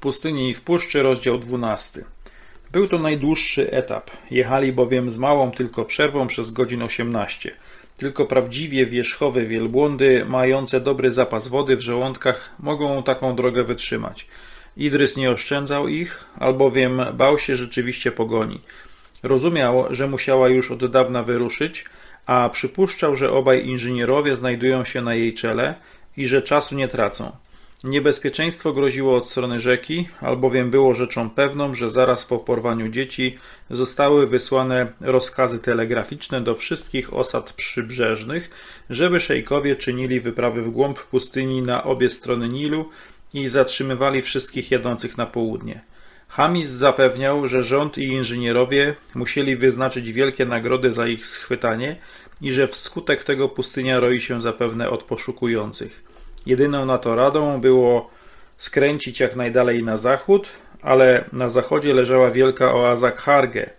pustyni i w puszczy, rozdział 12. Był to najdłuższy etap. Jechali bowiem z małą tylko przerwą przez godzin 18. Tylko prawdziwie wierzchowe wielbłądy, mające dobry zapas wody w żołądkach, mogą taką drogę wytrzymać. Idrys nie oszczędzał ich, albowiem bał się rzeczywiście pogoni. Rozumiał, że musiała już od dawna wyruszyć, a przypuszczał, że obaj inżynierowie znajdują się na jej czele i że czasu nie tracą. Niebezpieczeństwo groziło od strony rzeki, albowiem było rzeczą pewną, że zaraz po porwaniu dzieci zostały wysłane rozkazy telegraficzne do wszystkich osad przybrzeżnych, żeby szejkowie czynili wyprawy w głąb pustyni na obie strony Nilu i zatrzymywali wszystkich jadących na południe. Hamis zapewniał, że rząd i inżynierowie musieli wyznaczyć wielkie nagrody za ich schwytanie i że wskutek tego pustynia roi się zapewne od poszukujących. Jedyną na to radą było skręcić jak najdalej na zachód, ale na zachodzie leżała wielka oaza Kharge,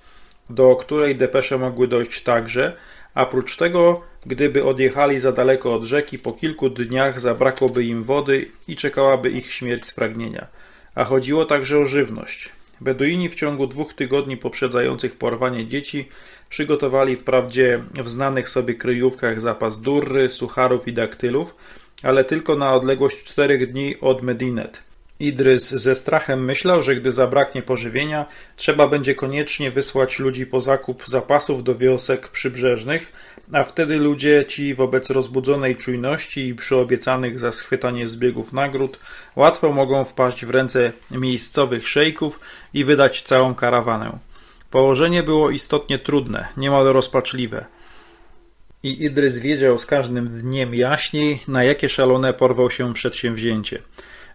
do której depesze mogły dojść także, a prócz tego, gdyby odjechali za daleko od rzeki, po kilku dniach zabrakłoby im wody i czekałaby ich śmierć z pragnienia. A chodziło także o żywność. Beduini w ciągu dwóch tygodni poprzedzających porwanie dzieci przygotowali wprawdzie w znanych sobie kryjówkach zapas durry, sucharów i daktylów, ale tylko na odległość czterech dni od Medinet. Idrys ze strachem myślał, że gdy zabraknie pożywienia, trzeba będzie koniecznie wysłać ludzi po zakup zapasów do wiosek przybrzeżnych, a wtedy ludzie ci wobec rozbudzonej czujności i przyobiecanych za schwytanie zbiegów nagród łatwo mogą wpaść w ręce miejscowych szejków i wydać całą karawanę. Położenie było istotnie trudne, niemal rozpaczliwe. I Idrys wiedział z każdym dniem jaśniej, na jakie szalone porwał się przedsięwzięcie.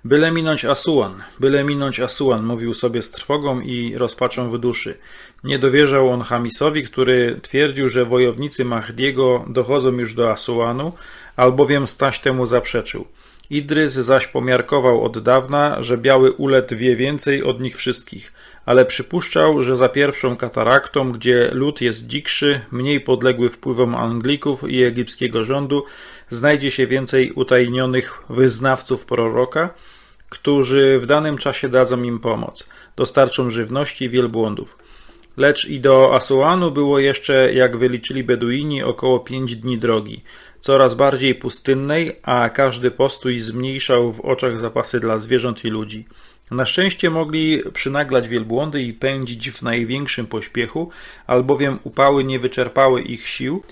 Byle minąć Asuan, byle minąć Asuan, mówił sobie z trwogą i rozpaczą w duszy. Nie dowierzał on Hamisowi, który twierdził, że wojownicy Mahdiego dochodzą już do Asuanu, albowiem Staś temu zaprzeczył. Idrys zaś pomiarkował od dawna, że biały ulet wie więcej od nich wszystkich, ale przypuszczał, że za pierwszą kataraktą, gdzie lud jest dzikszy, mniej podległy wpływom Anglików i egipskiego rządu, znajdzie się więcej utajnionych wyznawców proroka, którzy w danym czasie dadzą im pomoc, dostarczą żywności i wielbłądów. Lecz i do Asuanu było jeszcze, jak wyliczyli Beduini, około pięć dni drogi, coraz bardziej pustynnej, a każdy postój zmniejszał w oczach zapasy dla zwierząt i ludzi. Na szczęście mogli przynaglać wielbłądy i pędzić w największym pośpiechu, albowiem upały nie wyczerpały ich sił.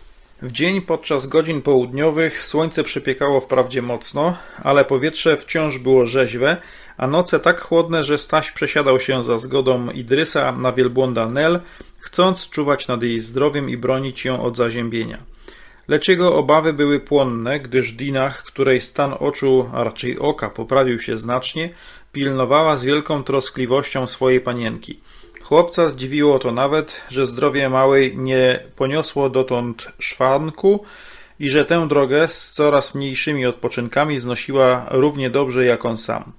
W dzień podczas godzin południowych słońce przypiekało wprawdzie mocno, ale powietrze wciąż było rzeźwe, a noce tak chłodne, że Staś przesiadał się za zgodą Idrysa na wielbłąda Nel, chcąc czuwać nad jej zdrowiem i bronić ją od zaziębienia. Lecz jego obawy były płonne, gdyż Dinach, której stan oczu, a raczej oka, poprawił się znacznie, pilnowała z wielką troskliwością swojej panienki. Chłopca zdziwiło to nawet, że zdrowie małej nie poniosło dotąd szwanku i że tę drogę z coraz mniejszymi odpoczynkami znosiła równie dobrze jak on sam.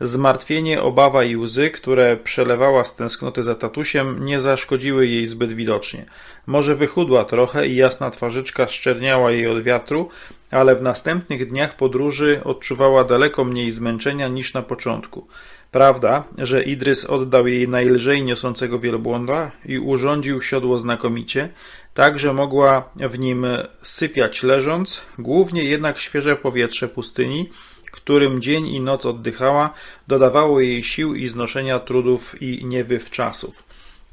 Zmartwienie, obawa i łzy, które przelewała z tęsknoty za tatusiem, nie zaszkodziły jej zbyt widocznie. Może wychudła trochę i jasna twarzyczka szczerniała jej od wiatru, ale w następnych dniach podróży odczuwała daleko mniej zmęczenia niż na początku. Prawda, że Idrys oddał jej najlżej niosącego wielbłąda i urządził siodło znakomicie, tak że mogła w nim sypiać leżąc, głównie jednak świeże powietrze pustyni, którym dzień i noc oddychała, dodawało jej sił i znoszenia trudów i niewyw czasów.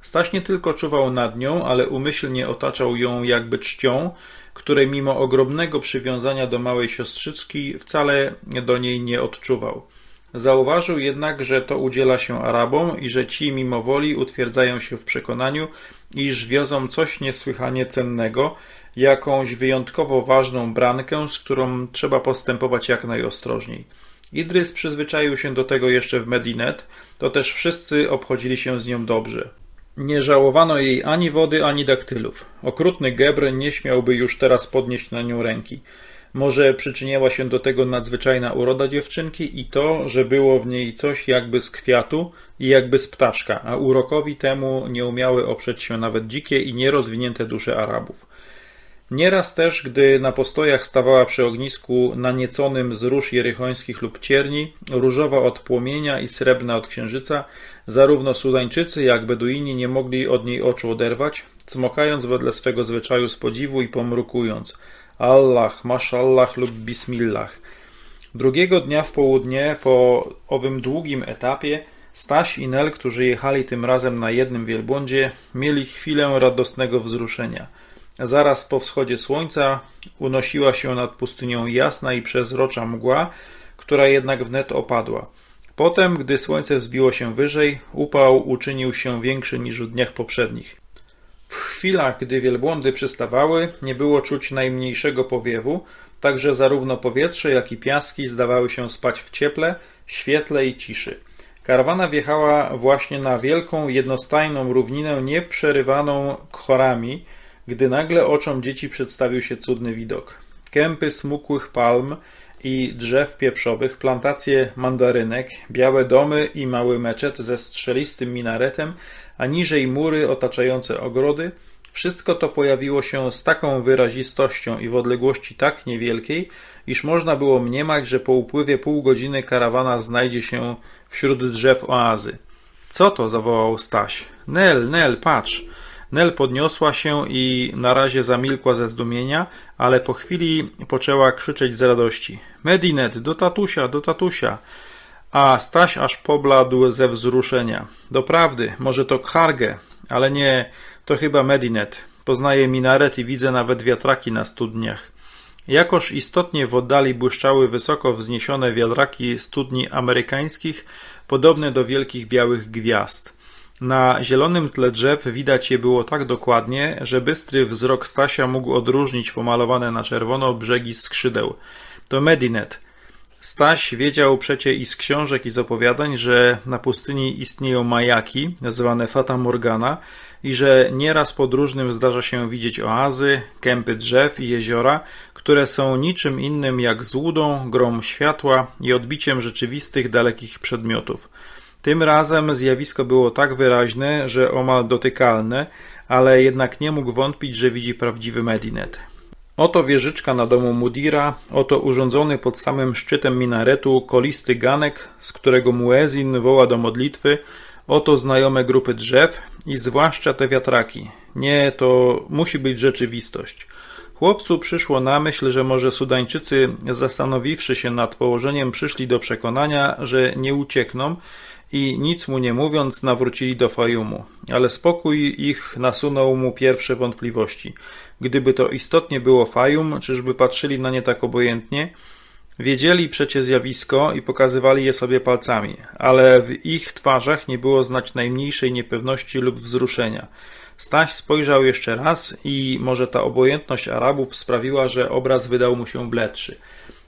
Staś nie tylko czuwał nad nią, ale umyślnie otaczał ją jakby czcią, której mimo ogromnego przywiązania do małej siostrzyczki wcale do niej nie odczuwał. Zauważył jednak, że to udziela się Arabom i że ci mimo woli utwierdzają się w przekonaniu, iż wiozą coś niesłychanie cennego, jakąś wyjątkowo ważną brankę, z którą trzeba postępować jak najostrożniej. Idrys przyzwyczaił się do tego jeszcze w Medinet, to też wszyscy obchodzili się z nią dobrze. Nie żałowano jej ani wody, ani daktylów. Okrutny Gebr nie śmiałby już teraz podnieść na nią ręki. Może przyczyniała się do tego nadzwyczajna uroda dziewczynki i to, że było w niej coś jakby z kwiatu i jakby z ptaszka, a urokowi temu nie umiały oprzeć się nawet dzikie i nierozwinięte dusze Arabów. Nieraz też, gdy na postojach stawała przy ognisku nanieconym z róż jerychońskich lub cierni, różowa od płomienia i srebrna od księżyca, zarówno Sudańczycy, jak Beduini nie mogli od niej oczu oderwać, cmokając wedle swego zwyczaju z podziwu i pomrukując Allah, mashallah lub bismillah. Drugiego dnia w południe, po owym długim etapie, Staś i Nel, którzy jechali tym razem na jednym wielbłądzie, mieli chwilę radosnego wzruszenia – Zaraz po wschodzie słońca unosiła się nad pustynią jasna i przezrocza mgła, która jednak wnet opadła. Potem, gdy słońce wzbiło się wyżej, upał uczynił się większy niż w dniach poprzednich. W chwilach, gdy wielbłądy przystawały, nie było czuć najmniejszego powiewu, także zarówno powietrze, jak i piaski zdawały się spać w cieple, świetle i ciszy. Karawana wjechała właśnie na wielką, jednostajną równinę nieprzerywaną chorami, gdy nagle oczom dzieci przedstawił się cudny widok. Kępy smukłych palm i drzew pieprzowych, plantacje mandarynek, białe domy i mały meczet ze strzelistym minaretem, a niżej mury otaczające ogrody, wszystko to pojawiło się z taką wyrazistością i w odległości tak niewielkiej, iż można było mniemać, że po upływie pół godziny karawana znajdzie się wśród drzew oazy. Co to? zawołał Staś. Nel, Nel, patrz! Nel podniosła się i na razie zamilkła ze zdumienia, ale po chwili poczęła krzyczeć z radości. Medinet, do tatusia, do tatusia! A Staś aż pobladł ze wzruszenia. Doprawdy, może to Kharge, ale nie, to chyba Medinet. Poznaję minaret i widzę nawet wiatraki na studniach. Jakoż istotnie w oddali błyszczały wysoko wzniesione wiatraki studni amerykańskich, podobne do wielkich białych gwiazd. Na zielonym tle drzew widać je było tak dokładnie, że bystry wzrok Stasia mógł odróżnić pomalowane na czerwono brzegi skrzydeł. To Medinet. Staś wiedział przecie i z książek i z opowiadań, że na pustyni istnieją majaki, zwane Fata Morgana, i że nieraz podróżnym zdarza się widzieć oazy, kępy drzew i jeziora, które są niczym innym jak złudą, grom światła i odbiciem rzeczywistych dalekich przedmiotów. Tym razem zjawisko było tak wyraźne, że omal dotykalne, ale jednak nie mógł wątpić, że widzi prawdziwy Medinet. Oto wieżyczka na domu Mudira, oto urządzony pod samym szczytem minaretu kolisty ganek, z którego muezin woła do modlitwy, oto znajome grupy drzew i zwłaszcza te wiatraki. Nie, to musi być rzeczywistość. Chłopcu przyszło na myśl, że może Sudańczycy, zastanowiwszy się nad położeniem, przyszli do przekonania, że nie uciekną i nic mu nie mówiąc nawrócili do Fajumu. Ale spokój ich nasunął mu pierwsze wątpliwości. Gdyby to istotnie było Fajum, czyżby patrzyli na nie tak obojętnie? Wiedzieli przecie zjawisko i pokazywali je sobie palcami, ale w ich twarzach nie było znać najmniejszej niepewności lub wzruszenia. Staś spojrzał jeszcze raz i może ta obojętność Arabów sprawiła, że obraz wydał mu się bledszy.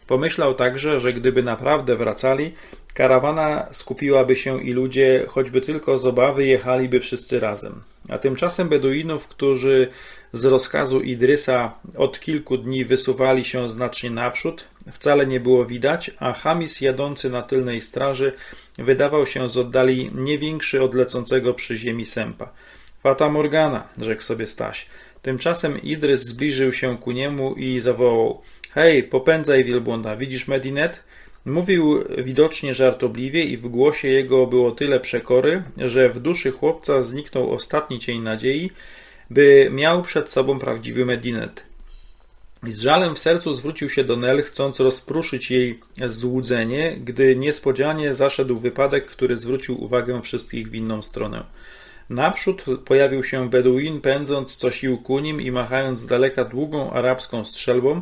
Pomyślał także, że gdyby naprawdę wracali, karawana skupiłaby się i ludzie, choćby tylko z obawy, jechaliby wszyscy razem. A tymczasem Beduinów, którzy z rozkazu Idrysa od kilku dni wysuwali się znacznie naprzód, wcale nie było widać, a Hamis jadący na tylnej straży wydawał się z oddali nie większy od lecącego przy ziemi sępa. Fata Morgana, rzekł sobie Staś. Tymczasem Idrys zbliżył się ku niemu i zawołał – Hej, popędzaj wielbłąda, widzisz Medinet? Mówił widocznie żartobliwie i w głosie jego było tyle przekory, że w duszy chłopca zniknął ostatni cień nadziei, by miał przed sobą prawdziwy Medinet. Z żalem w sercu zwrócił się do Nel, chcąc rozpruszyć jej złudzenie, gdy niespodzianie zaszedł wypadek, który zwrócił uwagę wszystkich w inną stronę. Naprzód pojawił się Beduin, pędząc co sił ku nim i machając z daleka długą arabską strzelbą,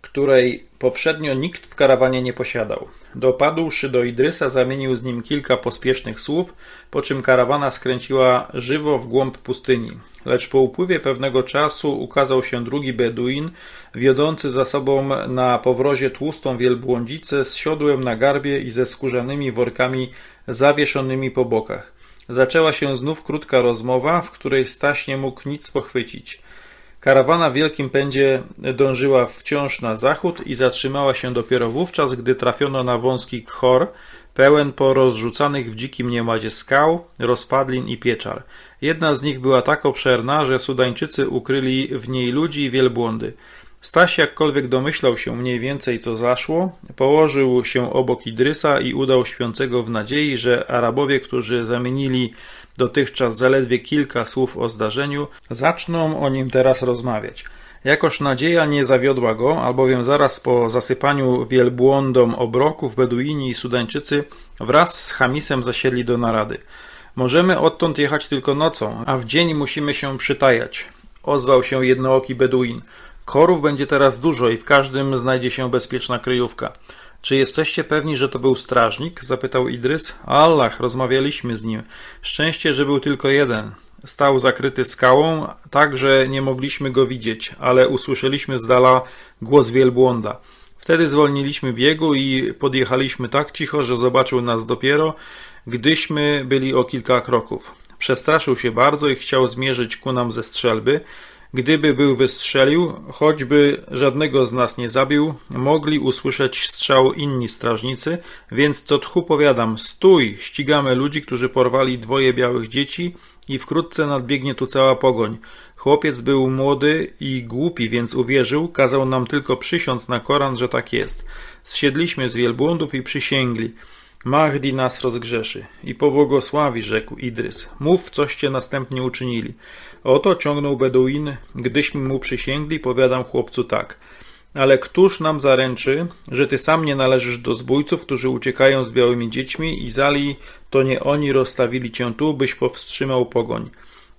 której poprzednio nikt w karawanie nie posiadał. Dopadłszy do Idrysa, zamienił z nim kilka pospiesznych słów, po czym karawana skręciła żywo w głąb pustyni. Lecz po upływie pewnego czasu ukazał się drugi Beduin, wiodący za sobą na powrozie tłustą wielbłądzicę z siodłem na garbie i ze skórzanymi workami zawieszonymi po bokach. Zaczęła się znów krótka rozmowa, w której Staś nie mógł nic pochwycić. Karawana w wielkim pędzie dążyła wciąż na zachód i zatrzymała się dopiero wówczas, gdy trafiono na wąski chor, pełen porozrzucanych w dzikim nieładzie skał, rozpadlin i pieczar. Jedna z nich była tak obszerna, że Sudańczycy ukryli w niej ludzi i wielbłądy. Staś jakkolwiek domyślał się mniej więcej co zaszło, położył się obok Idrysa i udał śpiącego w nadziei, że Arabowie, którzy zamienili dotychczas zaledwie kilka słów o zdarzeniu, zaczną o nim teraz rozmawiać. Jakoż nadzieja nie zawiodła go, albowiem zaraz po zasypaniu wielbłądom obroków Beduini i Sudańczycy wraz z Hamisem zasiedli do narady. Możemy odtąd jechać tylko nocą, a w dzień musimy się przytajać. Ozwał się jednooki Beduin. Korów będzie teraz dużo i w każdym znajdzie się bezpieczna kryjówka. Czy jesteście pewni, że to był strażnik? zapytał Idrys. Allah, rozmawialiśmy z nim. Szczęście, że był tylko jeden. Stał zakryty skałą, tak że nie mogliśmy go widzieć, ale usłyszeliśmy z dala głos wielbłąda. Wtedy zwolniliśmy biegu i podjechaliśmy tak cicho, że zobaczył nas dopiero, gdyśmy byli o kilka kroków. Przestraszył się bardzo i chciał zmierzyć ku nam ze strzelby. Gdyby był wystrzelił, choćby żadnego z nas nie zabił, mogli usłyszeć strzał inni strażnicy, więc co tchu powiadam, stój, ścigamy ludzi, którzy porwali dwoje białych dzieci i wkrótce nadbiegnie tu cała pogoń. Chłopiec był młody i głupi, więc uwierzył, kazał nam tylko przysiąc na Koran, że tak jest. Zsiedliśmy z wielbłądów i przysięgli. Mahdi nas rozgrzeszy i pobłogosławi, rzekł Idrys. Mów, coście następnie uczynili. Oto ciągnął Beduin, gdyśmy mu przysięgli, powiadam chłopcu tak. Ale któż nam zaręczy, że ty sam nie należysz do zbójców, którzy uciekają z białymi dziećmi i zali, to nie oni rozstawili cię tu, byś powstrzymał pogoń.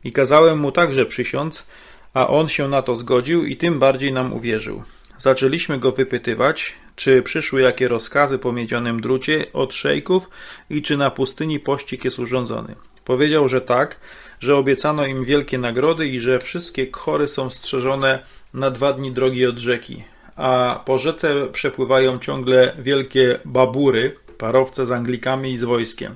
I kazałem mu także przysiąc, a on się na to zgodził i tym bardziej nam uwierzył. Zaczęliśmy go wypytywać, czy przyszły jakie rozkazy po miedzionym drucie od szejków i czy na pustyni pościg jest urządzony. Powiedział, że tak, że obiecano im wielkie nagrody i że wszystkie chory są strzeżone na dwa dni drogi od rzeki, a po rzece przepływają ciągle wielkie babury, parowce z Anglikami i z wojskiem.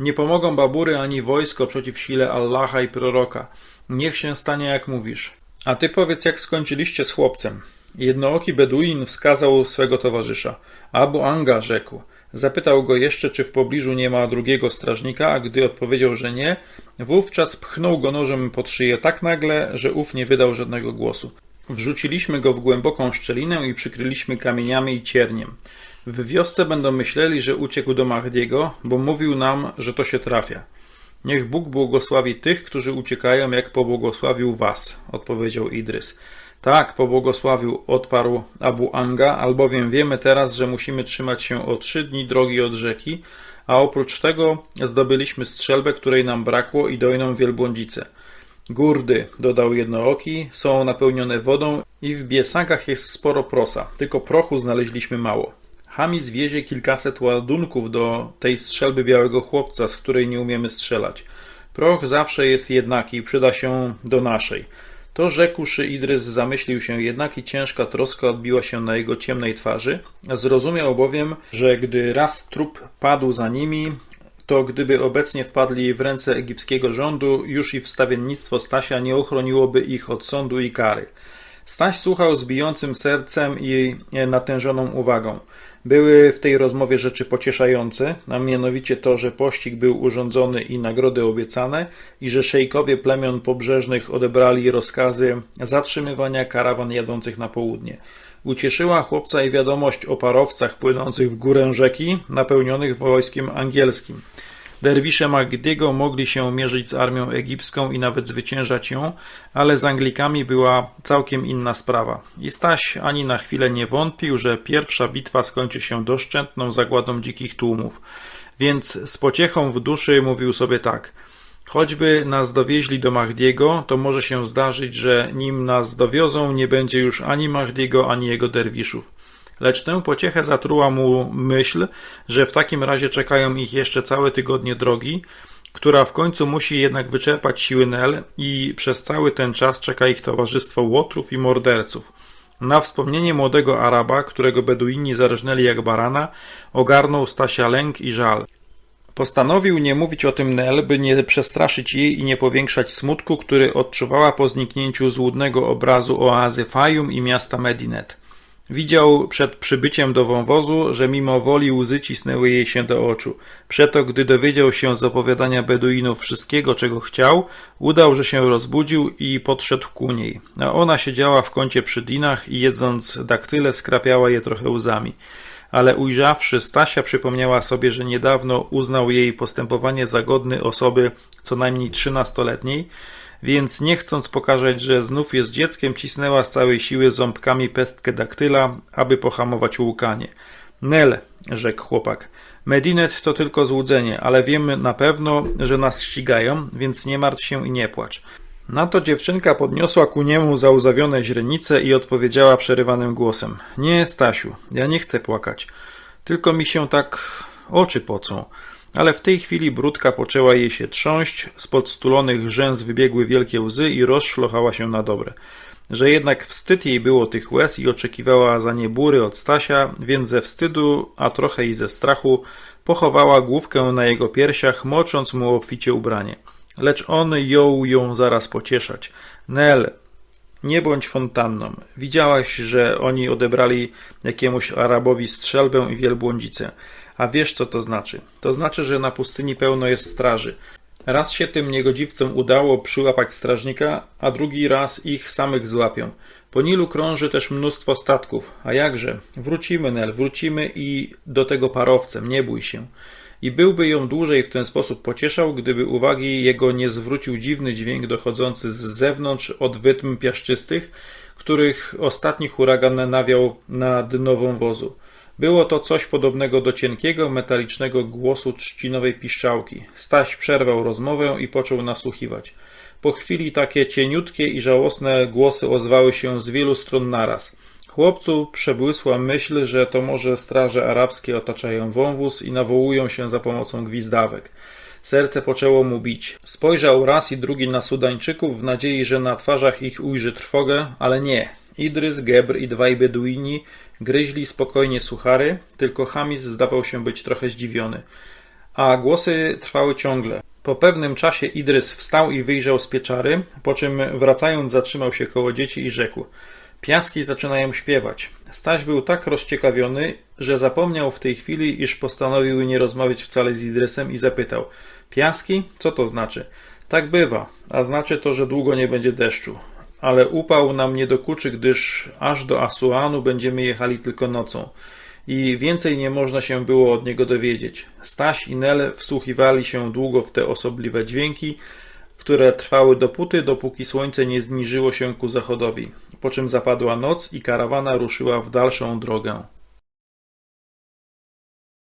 Nie pomogą babury ani wojsko przeciw sile Allaha i proroka. Niech się stanie jak mówisz. A ty powiedz, jak skończyliście z chłopcem. Jednooki Beduin wskazał swego towarzysza. Abu Anga rzekł. Zapytał go jeszcze, czy w pobliżu nie ma drugiego strażnika, a gdy odpowiedział, że nie, wówczas pchnął go nożem pod szyję tak nagle, że ów nie wydał żadnego głosu. Wrzuciliśmy go w głęboką szczelinę i przykryliśmy kamieniami i cierniem. W wiosce będą myśleli, że uciekł do Mahdiego, bo mówił nam, że to się trafia. Niech Bóg błogosławi tych, którzy uciekają, jak pobłogosławił was, odpowiedział Idrys. Tak, pobłogosławił, odparł Abu Anga, albowiem wiemy teraz, że musimy trzymać się o trzy dni drogi od rzeki, a oprócz tego zdobyliśmy strzelbę, której nam brakło i dojną wielbłądzicę. Górdy, dodał jednooki, są napełnione wodą i w biesakach jest sporo prosa, tylko prochu znaleźliśmy mało. Hamis wiezie kilkaset ładunków do tej strzelby białego chłopca, z której nie umiemy strzelać. Proch zawsze jest jednaki i przyda się do naszej. To rzekłszy Idrys zamyślił się jednak i ciężka troska odbiła się na jego ciemnej twarzy. Zrozumiał bowiem, że gdy raz trup padł za nimi, to gdyby obecnie wpadli w ręce egipskiego rządu, już i wstawiennictwo Stasia nie ochroniłoby ich od sądu i kary. Staś słuchał z bijącym sercem i natężoną uwagą. Były w tej rozmowie rzeczy pocieszające, a mianowicie to, że pościg był urządzony i nagrody obiecane i że szejkowie plemion pobrzeżnych odebrali rozkazy zatrzymywania karawan jadących na południe. Ucieszyła chłopca i wiadomość o parowcach płynących w górę rzeki, napełnionych wojskiem angielskim. Derwisze Magdiego mogli się mierzyć z armią egipską i nawet zwyciężać ją, ale z Anglikami była całkiem inna sprawa. I Staś ani na chwilę nie wątpił, że pierwsza bitwa skończy się doszczętną zagładą dzikich tłumów. Więc z pociechą w duszy mówił sobie tak – Choćby nas dowieźli do Mahdiego, to może się zdarzyć, że nim nas dowiozą, nie będzie już ani Mahdiego, ani jego derwiszów. Lecz tę pociechę zatruła mu myśl, że w takim razie czekają ich jeszcze całe tygodnie drogi, która w końcu musi jednak wyczerpać siły Nel i przez cały ten czas czeka ich towarzystwo łotrów i morderców. Na wspomnienie młodego Araba, którego Beduini zarżnęli jak barana, ogarnął Stasia lęk i żal. Postanowił nie mówić o tym Nel, by nie przestraszyć jej i nie powiększać smutku, który odczuwała po zniknięciu złudnego obrazu oazy Fayum i miasta Medinet. Widział przed przybyciem do wąwozu, że mimo woli łzy cisnęły jej się do oczu. Przeto, gdy dowiedział się z opowiadania Beduinów wszystkiego, czego chciał, udał, że się rozbudził i podszedł ku niej. A ona siedziała w kącie przy dinach i jedząc daktyle skrapiała je trochę łzami. Ale ujrzawszy Stasia, przypomniała sobie, że niedawno uznał jej postępowanie za godny osoby co najmniej trzynastoletniej, więc nie chcąc pokazać, że znów jest dzieckiem, cisnęła z całej siły ząbkami pestkę daktyla, aby pohamować łukanie. Nel, rzekł chłopak, Medinet to tylko złudzenie, ale wiemy na pewno, że nas ścigają, więc nie martw się i nie płacz. Na to dziewczynka podniosła ku niemu załzawione źrenice i odpowiedziała przerywanym głosem. Nie, Stasiu, ja nie chcę płakać. Tylko mi się tak oczy pocą ale w tej chwili brudka poczęła jej się trząść, spod stulonych rzęs wybiegły wielkie łzy i rozszlochała się na dobre. Że jednak wstyd jej było tych łez i oczekiwała za nie bury od Stasia, więc ze wstydu, a trochę i ze strachu, pochowała główkę na jego piersiach, mocząc mu obficie ubranie. Lecz on jął ją zaraz pocieszać. Nel, nie bądź fontanną. Widziałaś, że oni odebrali jakiemuś Arabowi strzelbę i wielbłądzicę. A wiesz, co to znaczy? To znaczy, że na pustyni pełno jest straży. Raz się tym niegodziwcom udało przyłapać strażnika, a drugi raz ich samych złapią. Po Nilu krąży też mnóstwo statków. A jakże? Wrócimy, Nel, wrócimy i do tego parowcem, nie bój się. I byłby ją dłużej w ten sposób pocieszał, gdyby uwagi jego nie zwrócił dziwny dźwięk dochodzący z zewnątrz od wytm piaszczystych, których ostatni huragan nawiał na dno wąwozu. Było to coś podobnego do cienkiego, metalicznego głosu trzcinowej piszczałki. Staś przerwał rozmowę i począł nasłuchiwać. Po chwili takie cieniutkie i żałosne głosy ozwały się z wielu stron naraz. Chłopcu przebłysła myśl, że to może straże arabskie otaczają wąwóz i nawołują się za pomocą gwizdawek. Serce poczęło mu bić. Spojrzał raz i drugi na Sudańczyków w nadziei, że na twarzach ich ujrzy trwogę, ale nie. Idrys, Gebr i dwaj Beduini gryźli spokojnie suchary, tylko Hamis zdawał się być trochę zdziwiony. A głosy trwały ciągle. Po pewnym czasie Idrys wstał i wyjrzał z pieczary, po czym wracając zatrzymał się koło dzieci i rzekł Piaski zaczynają śpiewać. Staś był tak rozciekawiony, że zapomniał w tej chwili, iż postanowił nie rozmawiać wcale z Idrysem i zapytał Piaski? Co to znaczy? Tak bywa, a znaczy to, że długo nie będzie deszczu ale upał nam nie dokuczy, gdyż aż do Asuanu będziemy jechali tylko nocą. I więcej nie można się było od niego dowiedzieć. Staś i Nel wsłuchiwali się długo w te osobliwe dźwięki, które trwały dopóty, dopóki słońce nie zniżyło się ku zachodowi, po czym zapadła noc i karawana ruszyła w dalszą drogę.